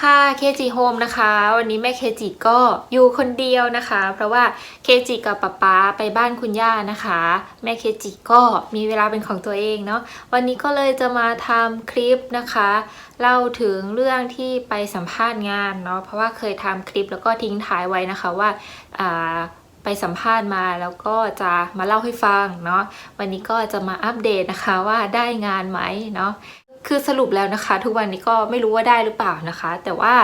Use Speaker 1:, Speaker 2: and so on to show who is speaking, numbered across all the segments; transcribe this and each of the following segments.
Speaker 1: ค่ะเคจิโฮมนะคะ วันนี้แม่เคจิก็อยู่คนเดียวนะคะ เพราะว่าเคจิกับป๊าป๊าไปบ้านคุณย่านะคะ แม่เคจิก็มีเวลาเป็นของตัวเองเนาะวันนี้ก็เลยจะมาทำคลิปนะคะเล่าถึงเรื่องที่ไปสัมภาษณ์งานเนาะเพราะว่าเคยทำคลิปแล้วก็ทิ้งท้ายไว้นะคะว่าไปสัมภาษณ์มาแล้วก็จะมาเล่าให้ฟังเนาะวันนี้ก็จะมาอัปเดตนะคะว่าได้งานไหมเนาะ คือสรุปแล้วนะคะ ทุกวันนี้ก็ไม่รู้ว่าได้หรือเปล่านะคะ แต่ว่า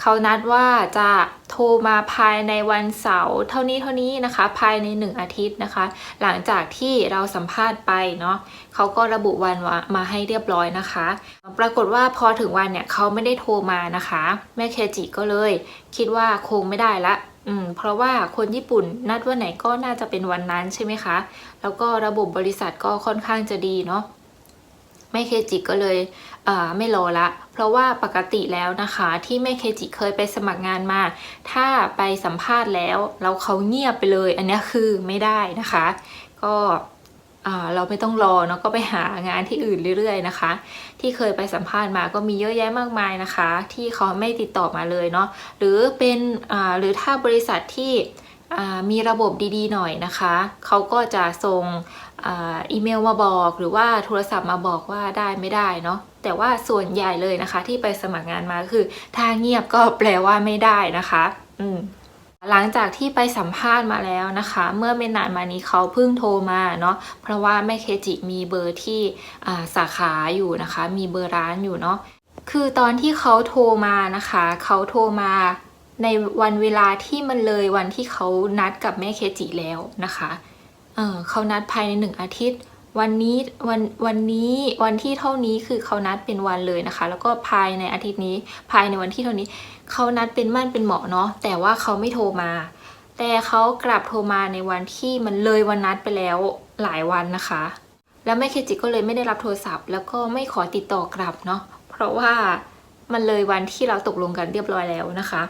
Speaker 1: เขานัดว่าจะโทรมาภายในวันเสาร์เท่านี้เท่านี้นะคะ ภายในหนึ่งอาทิตย์นะคะ หลังจากที่เราสัมภาษณ์ไปเนาะเขาก็ระบุวันมาให้เรียบร้อยนะคะ ปรากฏว่าพอถึงวันเนี่ยเขาไม่ได้โทรมานะคะ แม่เคจิก็เลย คิดว่าคงไม่ได้ละอืมเพราะว่าคนญี่ปุ่นนัดวันไหนก็น่าจะเป็นวันนั้นใช่ไหมคะ แล้วก็ระบบบริษัทก็ค่อนข้างจะดีเนาะ ม่เคจิก็เลยเไม่รอละ เพราะว่าปกติแล้วนะคะที่แม่เคจิเคยไปสมัครงานมา ถ้าไปสัมภาษณ์แล้วแล้วเขาเงียบไปเลย อันนี้คือไม่ได้นะคะ ก็เราไม่ต้องรอเนาะก็ไปหางานที่อื่นเรื่อยๆนะคะ ที่เคยไปสัมภาษณ์มาก็มีเยอะแยะมากมายนะคะ ที่เขาไม่ติดต่อมาเลยเนาะหรือเป็นหรือถ้าบริษัทที่ มีระบบดีๆหน่อยนะคะ เขาก็จะส่งอ,อีเมลมาบอกหรือว่าโทรศัพท์มาบอกว่าได้ไม่ได้เนาะแต่ว่าส่วนใหญ่เลยนะคะ ที่ไปสมัครงานมาคือ ถ้าเงียบก็แปลว่าไม่ได้นะคะ อืมหลังจากที่ไปสัมภาษณ์มาแล้วนะคะ เมื่อไม่นานมานี้เขาเพิ่งโทรมาเนาะเพราะว่าแม่เคจิมีเบอร์ที่อ่าสาขาอยู่นะคะ มีเบอร์ร้านอยู่เนาะคือตอนที่เขาโทรมานะคะ เขาโทรมา ในวันเวลาที่มันเลยวันที่เขานัดกับแม่เคจิแล้วนะคะเออเขานัดภายในหนึ่งอาทิตย์ วันนี้วันวันนี้วันที่เท่านี้คือเขานัดเป็นวันเลยนะคะ แล้วก็ภายในอาทิตย์นี้ภายในวันที่เท่านี้เขานัดเป็นมั่นเป็นเหมาะเนาะแต่ว่าเขาไม่โทรมา แต่เขากลับโทรมาในวันที่มันเลยวันนัดไปแล้วหลายวันนะคะ แล้วแม่เคจิก็เลยไม่ได้รับโทรศัพท์ แล้วก็ไม่ขอติดต่อกลับเนาะเพราะว่ามันเลยวันที่เราตกลงกันเรียบร้อยแล้วนะคะ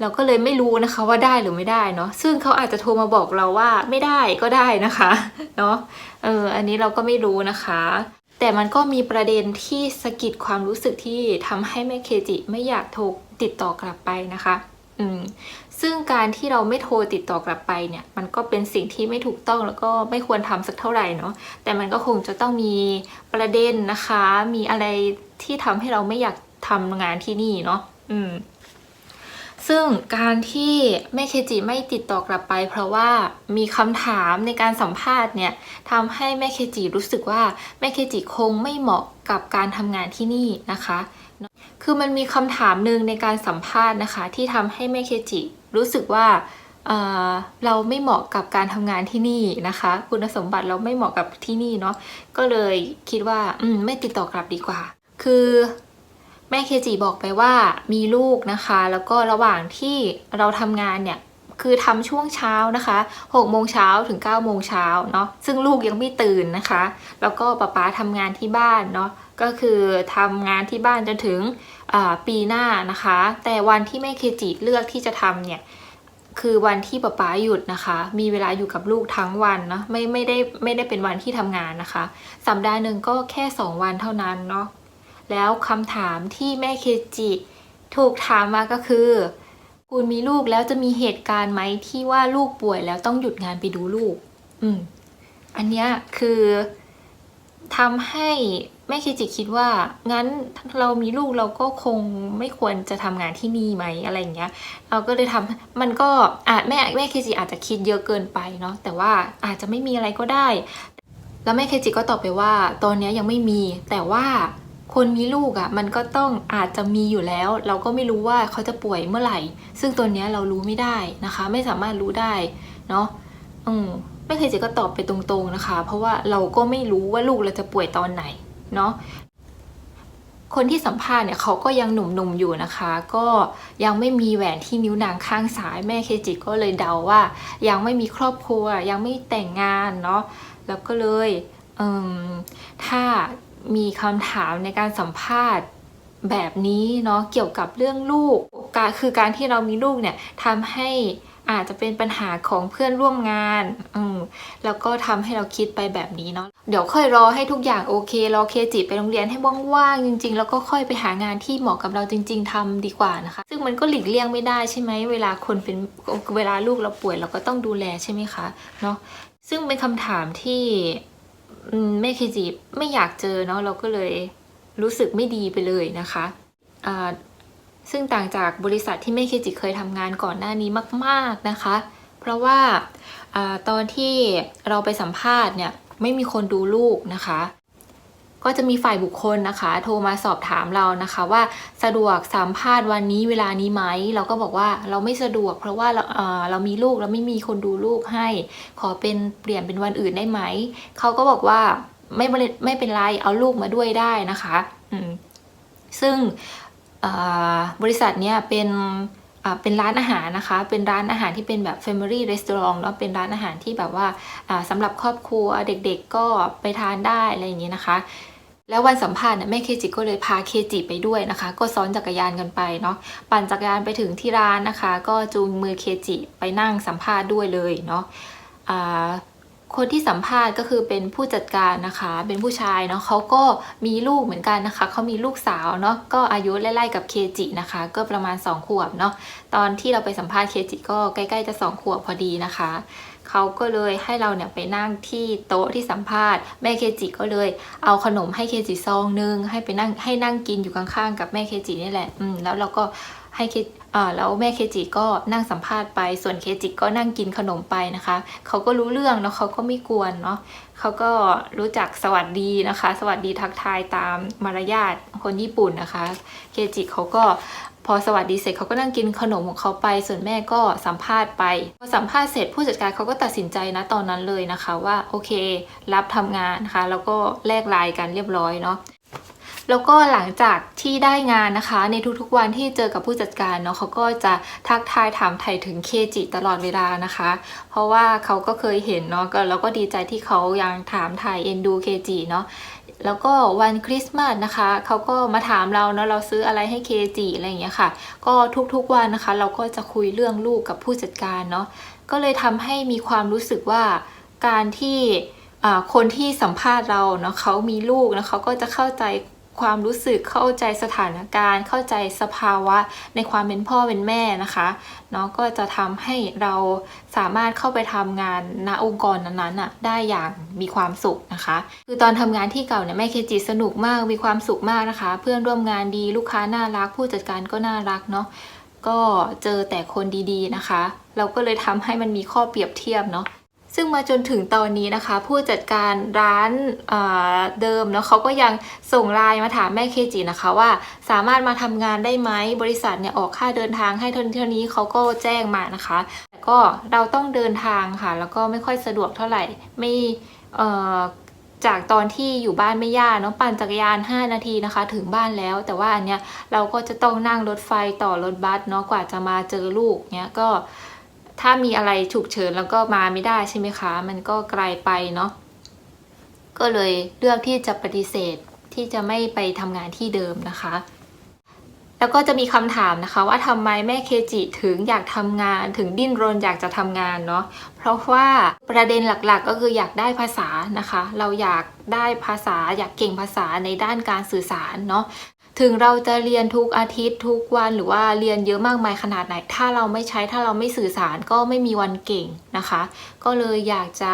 Speaker 1: เราก็เลยไม่รู้นะคะว่าได้หรือไม่ได้เนาะซึ่งเขาอาจจะโทรมาบอกเราว่าไม่ได้ก็ได้นะคะเนาะเอออันนี้เราก็ไม่รู้นะคะ แต่มันก็มีประเด็นที่สะกิดความรู้สึกที่ทำให้แม่เคจิไม่อยากโทรติดต่อกลับไปนะคะอืมซึ่งการที่เราไม่โทรติดต่อกลับไปเนี่ย มันก็เป็นสิ่งที่ไม่ถูกต้องแล้วก็ไม่ควรทำสักเท่าไหร่เนาะแต่มันก็คงจะต้องมีประเด็นนะคะ มีอะไรที่ทำให้เราไม่อยากทำงานที่นี่เนาะอืม ซึ่งการที่แม่เคจิไม่ติดต่อกลับไป เพราะว่ามีคำถามในการสัมภาษณ์เนี่ยทำให้แม่เคจิรู้สึกว่าแม่เคจิคงไม่เหมาะกับการทำงานที่นี่นะคะ คือมันมีคำถามหนึ่งในการสัมภาษณ์นะคะ ที่ทำให้แม่เคจิรู้สึกว่าเเราไม่เหมาะกับการทำงานที่นี่นะคะ คุณสมบัติเราไม่เหมาะกับที่นี่เนาะก็เลยคิดว่าอืมไม่ติดต่อกลับดีกว่า คือ แม่เคจิบอกไปว่ามีลูกนะคะ แล้วก็ระหว่างที่เราทำงานเนี่ยคือทำช่วงเช้านะคะ6โมงเช้าถึง9โมงเช้าเนาะซึ่งลูกยังไม่ตื่นนะคะ แล้วก็ป๊าป๊าทำงานที่บ้านเนาะก็คือทำงานที่บ้านจนถึงปีหน้านะคะ แต่วันที่แม่เคจิเลือกที่จะทำเนี่ยคือวันที่ป๊าป๊าหยุดนะคะ มีเวลาอยู่กับลูกทั้งวันเนาะไม่ไม่ได้ไม่ได้เป็นวันที่ทำงานนะคะ สัปดาห์หนึ่งก็แค่ 2 วันเท่านั้นเนาะ แล้วคำถามที่แม่เคจิ ถูกถามมาก็คือ คุณมีลูกแล้วจะมีเหตุการณ์ไหมที่ว่าลูกป่วยแล้วต้องหยุดงานไปดูลูก อืม อันเนี้ยคือทำให้แม่เคจิคิดว่า งั้นเรามีลูกเราก็คงไม่ควรจะทำงานที่นี่ไหมอะไรอย่างเงี้ย เราก็เลยทำมันก็อาจแม่แม่เคจิอาจจะคิดเยอะเกินไปเนาะแต่ว่าอาจจะไม่มีอะไรก็ได้ แล้วแม่เคจิก็ตอบไปว่าตอนนี้ยังไม่มีแต่ว่า คนมีลูกอะ่ะมันก็ต้องอาจจะมีอยู่แล้ว เราก็ไม่รู้ว่าเขาจะป่วยเมื่อไหร่ ซึ่งตัวเนี้ยเรารู้ไม่ได้นะคะ ไม่สามารถรู้ได้เนาะอืมแม่เคยจิก็ตอบไปตรงๆนะคะ เพราะว่าเราก็ไม่รู้ว่าลูกเราจะป่วยตอนไหนเนาะคนที่สัมภาษณ์เนี่ยเขาก็ยังหนุ่มๆอยู่นะคะ ก็ยังไม่มีแหวนที่นิ้วนางข้างซ้ายแม่เคจิก็เลยเดาว่า ยังไม่มีครอบครัว ยังไม่แต่งงานเนาะแล้วก็เลยเอถ้า มีคำถามในการสัมภาษณ์แบบนี้เนาะเกี่ยวกับเรื่องลูกการคือการที่เรามีลูกเนี่ยทำให้อาจจะเป็นปัญหาของเพื่อนร่วมงาน อืม แล้วก็ทำให้เราคิดไปแบบนี้เนาะ เดี๋ยวค่อยรอให้ทุกอย่างโอเค รอเคจิไปโรงเรียนให้ว่างๆจริง ๆ แล้วก็ค่อยไปหางานที่เหมาะกับเราจริง ๆทำดีกว่านะคะ ซึ่งมันก็หลีกเลี่ยงไม่ได้ใช่ไหม เวลาคนเป็น เวลาลูกเราป่วยเราก็ต้องดูแลใช่ไหมคะ เนาะ ซึ่งเป็นคำถามที่ ไม่เคจีบไม่อยากเจอเนาะเราก็เลยรู้สึกไม่ดีไปเลยนะคะอ่าซึ่งต่างจากบริษัทที่ไม่เคจิเคยทำงานก่อนหน้านี้มาก ๆนะคะ เพราะว่าอาตอนที่เราไปสัมภาษณ์เนี่ยไม่มีคนดูลูกนะคะ ก็จะมีฝ่ายบุคคลนะคะ โทรมาสอบถามเรานะคะ ว่าสะดวกสัมภาษณ์วันนี้เวลานี้ไหมเราก็บอกว่าเราไม่สะดวก เพราะว่าเราเอ่อเรามีลูกเราไม่มีคนดูลูกให้ ขอเป็นเปลี่ยนเป็นวันอื่นได้ไหมเขาก็บอกว่าไม่เป็นไม่เป็นไรเอาลูกมาด้วยได้นะคะอืมซึ่งบริษัทเนี้ยเป็นอ่าเป็นร้านอาหารนะคะ เป็นร้านอาหารที่เป็นแบบ Family Restaurant แล้วเป็นร้านอาหารที่แบบว่าอ่าสำหรับครอบครัวเด็กๆก็ไปทานได้อะไรอย่างนี้นะคะ แล้ววันสัมภาษณ์เนี่ยแม่เคจิก็เลยพาเคจิไปด้วยนะคะ ก็ซ้อนจักรยานกันไปเนาะปั่นจักรยานไปถึงที่ร้านนะคะ ก็จูงมือเคจิไปนั่งสัมภาษณ์ด้วยเลยเนาะคนที่สัมภาษณ์ก็คือเป็นผู้จัดการนะคะ เป็นผู้ชายเนาะเขาก็มีลูกเหมือนกันนะคะ เขามีลูกสาวเนาะ ก็อายุไล่ๆกับเคจินะคะ ก็ประมาณ 2 ขวบเนาะ ตอนที่เราไปสัมภาษณ์เคจิก็ใกล้ๆจะ 2 ขวบพอดีนะคะ เขาก็เลยให้เราเนี่ยไปนั่งที่โต๊ะที่สัมภาษณ์แม่เคจิก็เลย เอาขนมให้เคจิซองนึงให้ไปนั่งให้นั่งกินอยู่ข้างๆ กับแม่เคจินี่แหละอืมแล้วเราก็ให้เคอ่าแล้วแม่เคจิก็นั่งสัมภาษณ์ไป ส่วนเคจิก็นั่งกินขนมไปนะคะ เขาก็รู้เรื่องเนาะเขาก็ไม่กวนเนาะเขาก็รู้จักสวัสดีนะคะ สวัสดีทักทายตามมารยาทคนญี่ปุ่นนะคะ เคจิเขาก็ พอสวัสดีเสร็จเขาก็นั่งกินขนมของเขาไป ส่วนแม่ก็สัมภาษณ์ไปพอสัมภาษณ์เสร็จผู้จัดการเขาก็ตัดสินใจนะตอนนั้นเลยนะคะว่าโอเค รับทำงานนะคะ แล้วก็แลกไลน์กันเรียบร้อยเนาะแล้วก็หลังจากที่ได้งานนะคะ ในทุกๆวันที่เจอกับผู้จัดการเนาะเขาก็จะทักทายถามไถ่ถึงเคจิตลอดเวลานะคะ เพราะว่าเขาก็เคยเห็นเนาะก็แล้วก็ดีใจที่เขายังถามถ่ายเอ็นดูเคจิเนาะ แล้วก็วันคริสต์มาสนะคะเขาก็มาถามเราเนาะเราซื้ออะไรให้เคจิอะไรอย่างเงี้ยค่ะ ก็ทุกๆวันนะคะ เราก็จะคุยเรื่องลูกกับผู้จัดการเนาะก็เลยทำให้มีความรู้สึกว่าการที่คนที่สัมภาษณ์เราเนาะเขามีลูกนะเขาก็จะเข้าใจ ความรู้สึกเข้าใจสถานการณ์ เข้าใจสภาวะในความเป็นพ่อเป็นแม่นะคะเนาะก็จะทำให้เราสามารถเข้าไปทำงานณองค์กรนั้นๆน่ะได้อย่างมีความสุขนะคะ คือตอนทำงานที่เก่าเนี่ยแม่เคจิสนุกมากมีความสุขมากนะคะ เพื่อนร่วมงานดีลูกค้าน่ารัก ผู้จัดการก็น่ารักเนาะก็เจอแต่คนดีๆนะคะ เราก็เลยทำให้มันมีข้อเปรียบเทียบเนาะ ซึ่งมาจนถึงตอนนี้นะคะ ผู้จัดการร้านเเดิมเนาะเขาก็ยังส่งไลน์มาถามแม่เคจินะคะว่าสามารถมาทำงานได้ไหมบริษัทเนี่ยออกค่าเดินทางให้เท่านี้เท่านี้เขาก็แจ้งมานะคะแต่ก็เราต้องเดินทางค่ะ แล้วก็ไม่ค่อยสะดวกเท่าไหร่ไม่จากตอนที่อยู่บ้านไม่ยากเนาะปั่นจักรยาน 5 นาทีนะคะ ถึงบ้านแล้ว แต่ว่าอันเนี้ยเราก็จะต้องนั่งรถไฟต่อรถบัสเนาะกว่าจะมาเจอลูกเนี้ยก็ ถ้ามีอะไรฉุกเฉินแล้วก็มาไม่ได้ใช่ไหมคะ มันก็ไกลไปเนาะก็เลยเลือกที่จะปฏิเสธที่จะไม่ไปทำงานที่เดิมนะคะ แล้วก็จะมีคำถามนะคะ ว่าทำไมแม่เคจิถึงอยากทำงานถึงดิ้นรนอยากจะทำงานเนาะเพราะว่าประเด็นหลักๆ ก็คืออยากได้ภาษานะคะ เราอยากได้ภาษาอยากเก่งภาษาในด้านการสื่อสารเนาะ ถึงเราจะเรียนทุกอาทิตย์ทุกวันหรือว่าเรียนเยอะมากมายขนาดไหน ถ้าเราไม่ใช้ถ้าเราไม่สื่อสารก็ไม่มีวันเก่งนะคะ ก็เลยอยากจะ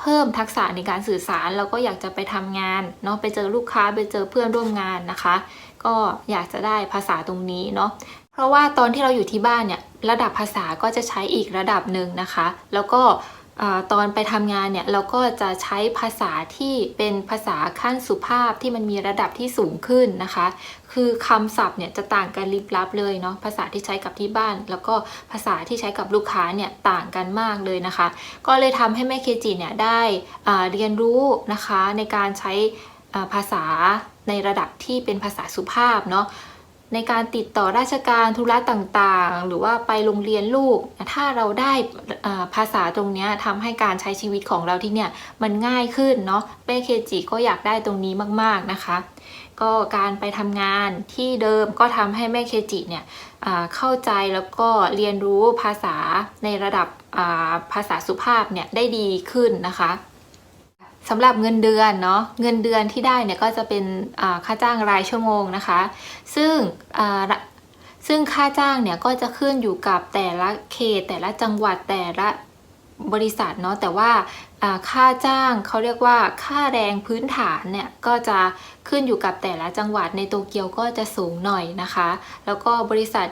Speaker 1: เพิ่มทักษะในการสื่อสารแล้วก็อยากจะไปทำงานเนาะไปเจอลูกค้าไปเจอเพื่อนร่วมงานนะคะ ก็อยากจะได้ภาษาตรงนี้เนาะเพราะว่าตอนที่เราอยู่ที่บ้านเนี่ยระดับภาษาก็จะใช้อีกระดับหนึ่งนะคะ แล้วก็ ตอนไปทำงานเนี่ยเราก็จะใช้ภาษาที่เป็นภาษาขั้นสุภาพที่มันมีระดับที่สูงขึ้นนะคะ คือคำศัพท์เนี่ยจะต่างกันลิบลับเลยเนาะภาษาที่ใช้กับที่บ้าน แล้วก็ภาษาที่ใช้กับลูกค้าเนี่ยต่างกันมากเลยนะคะ ก็เลยทำให้แม่เคจิเนี่ยได้เรียนรู้นะคะในการใช้ภาษาในระดับที่เป็นภาษาสุภาพเนาะ ในการติดต่อราชการธุระต่างๆ หรือว่าไปโรงเรียนลูก ถ้าเราได้ภาษาตรงนี้ทำให้การใช้ชีวิตของเราที่เนี่ยมันง่ายขึ้นเนาะแม่เคจิก็อยากได้ตรงนี้มากๆนะคะ ก็การไปทำงานที่เดิมก็ทำให้แม่เคจิเนี่ยเข้าใจแล้วก็เรียนรู้ภาษาในระดับภาษาสุภาพเนี่ยได้ดีขึ้นนะคะ สำหรับเงินเดือนเนาะเงินเดือนที่ได้เนี่ยก็จะเป็นค่าจ้างรายชั่วโมงนะคะ ซึ่งซึ่งค่าจ้างเนี่ยก็จะขึ้นอยู่กับแต่ละเขตแต่ละจังหวัดแต่ละบริษัทเนาะแต่ว่าค่าจ้างเขาเรียกว่าค่าแรงพื้นฐานเนี่ยก็จะขึ้นอยู่กับแต่ละจังหวัดในโตเกียวก็จะสูงหน่อยนะคะ แล้วก็บริษัท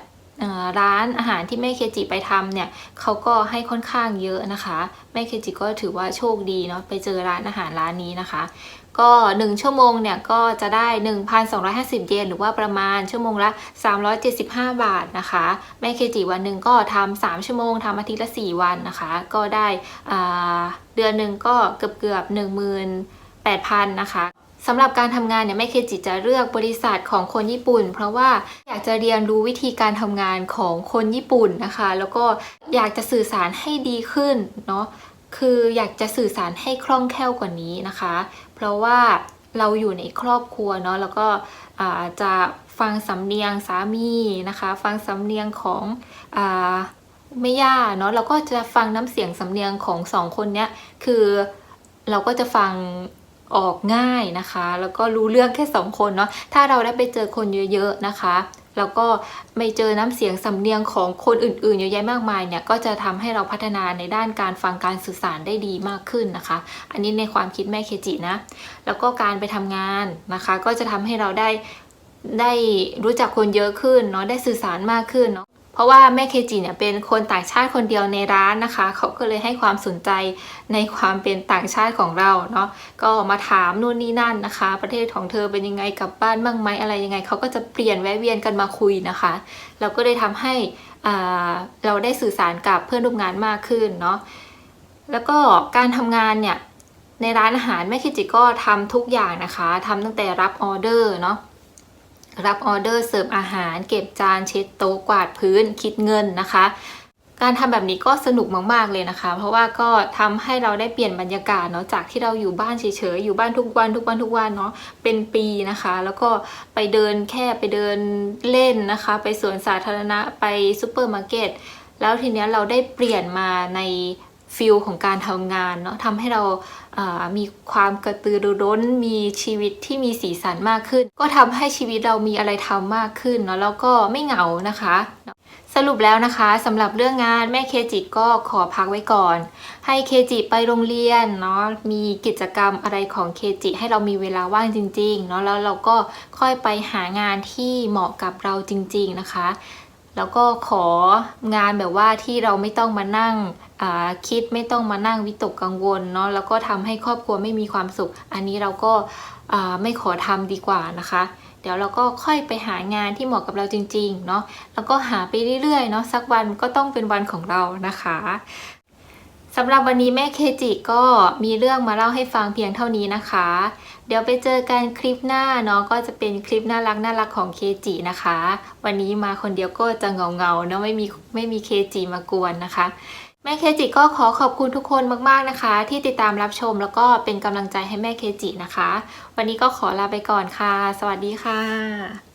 Speaker 1: ร้านอาหารที่แม่เคจิไปทำเนี่ยเขาก็ให้ค่อนข้างเยอะนะคะแม่เคจิก็ถือว่าโชคดีเนาะไปเจอร้านอาหารร้านนี้นะคะ ก็ 1 ชั่วโมงเนี่ยก็จะได้ 1,250 เยนหรือว่าประมาณชั่วโมงละ 375 บาทนะคะแม่เคจิวันหนึ่งก็ทำ3ชั่วโมงทำอาทิตย์ละ 4 วันนะคะ ก็ได้เดือนหนึ่งก็เกือบเกือบๆ18,000นะคะ สำหรับการทำงานเนี่ยแม่เคจิจะเลือกบริษัทของคนญี่ปุ่น เพราะว่าอยากจะเรียนรู้วิธีการทำงานของคนญี่ปุ่นนะคะ แล้วก็อยากจะสื่อสารให้ดีขึ้นเนาะคืออยากจะสื่อสารให้คล่องแคล่วกว่านี้นะคะ เพราะว่าเราอยู่ในครอบครัวเนาะแล้วก็จะฟังสำเนียงสามีนะคะ ฟังสำเนียงของอาแม่ย่าเนาะเราก็จะฟังน้ำเสียงสำเนียงของสองคนเนี้ยคือเราก็จะฟัง ออกง่ายนะคะ แล้วก็รู้เรื่องแค่สองคนเนาะถ้าเราได้ไปเจอคนเยอะๆนะคะแล้วก็ไม่เจอน้ำเสียงสำเนียงของคนอื่นๆเยอะแยะมากมายเนี่ยก็จะทำให้เราพัฒนาในด้านการฟังการสื่อสารได้ดีมากขึ้นนะคะ อันนี้ในความคิดแม่เคจินะ แล้วก็การไปทำงานนะคะ ก็จะทำให้เราได้ได้รู้จักคนเยอะขึ้นเนาะได้สื่อสารมากขึ้นเนาะ เพราะว่าแม่เคจิเนี่ยเป็นคนต่างชาติคนเดียวในร้านนะคะ เขาก็เลยให้ความสนใจในความเป็นต่างชาติของเราเนาะก็มาถามนู่นนี่นั่นนะคะ ประเทศของเธอเป็นยังไงกลับบ้านบ้างไหมอะไรยังไง เขาก็จะเปลี่ยนแวะเวียนกันมาคุยนะคะ เราก็ได้ทำให้เราได้สื่อสารกับเพื่อนร่วมงานมากขึ้นเนาะแล้วก็การทำงานเนี่ยในร้านอาหารแม่คิจิก็ทำทุกอย่างนะคะทำตั้งแต่รับออเดอร์เนาะ รับออเดอร์เสิร์ฟอาหาร เก็บจานเช็ดโต๊ะกวาดพื้นคิดเงินนะคะ การทำแบบนี้ก็สนุกมากๆเลยนะคะ เพราะว่าก็ทำให้เราได้เปลี่ยนบรรยากาศเนาะจากที่เราอยู่บ้านเฉยๆอยู่บ้านทุกวันทุกวันทุกวันเนาะเป็นปีนะคะ แล้วก็ไปเดินแค่ไปเดินเล่นนะคะ ไปสวนสาธารณะไปซูเปอร์มาร์เก็ตแล้วทีเนี้ยเราได้เปลี่ยนมาในฟิลของการทำงานเนาะทำให้เรา มีความกระตือรือร้น มีชีวิตที่มีสีสันมากขึ้น ก็ทำให้ชีวิตเรามีอะไรทำมากขึ้นเนาะแล้วก็ไม่เหงานะคะ สรุปแล้วนะคะสำหรับเรื่องงานแม่เคจิก็ขอพักไว้ก่อน ให้เคจิไปโรงเรียนเนาะมีกิจกรรมอะไรของเคจิให้เรามีเวลาว่างจริงๆเนาะแล้วเราก็ค่อยไปหางานที่เหมาะกับเราจริง ๆนะคะ แล้วก็ของานแบบว่าที่เราไม่ต้องมานั่ง คิดไม่ต้องมานั่งวิตกกังวลเนาะแล้วก็ทำให้ครอบครัวไม่มีความสุข อันนี้เราก็ไม่ขอทำดีกว่านะคะ เดี๋ยวเราก็ค่อยไปหางานที่เหมาะกับเราจริงๆเนาะแล้วก็หาไปเรื่อยๆเนาะสักวันก็ต้องเป็นวันของเรานะคะสำหรับวันนี้แม่เคจิก็มีเรื่องมาเล่าให้ฟังเพียงเท่านี้นะคะ เดี๋ยวไปเจอกันคลิปหน้าเนาะก็จะเป็นคลิปน่ารักน่ารักของเคจินะคะ วันนี้มาคนเดียวก็จะเงาเงาๆเนาะไม่มีไม่มีเคจิมากวนนะคะ แม่เคจิก็ขอขอบคุณทุกคนมากๆนะคะ ที่ติดตามรับชมแล้วก็เป็นกำลังใจให้แม่เคจินะคะ วันนี้ก็ขอลาไปก่อนค่ะ สวัสดีค่ะ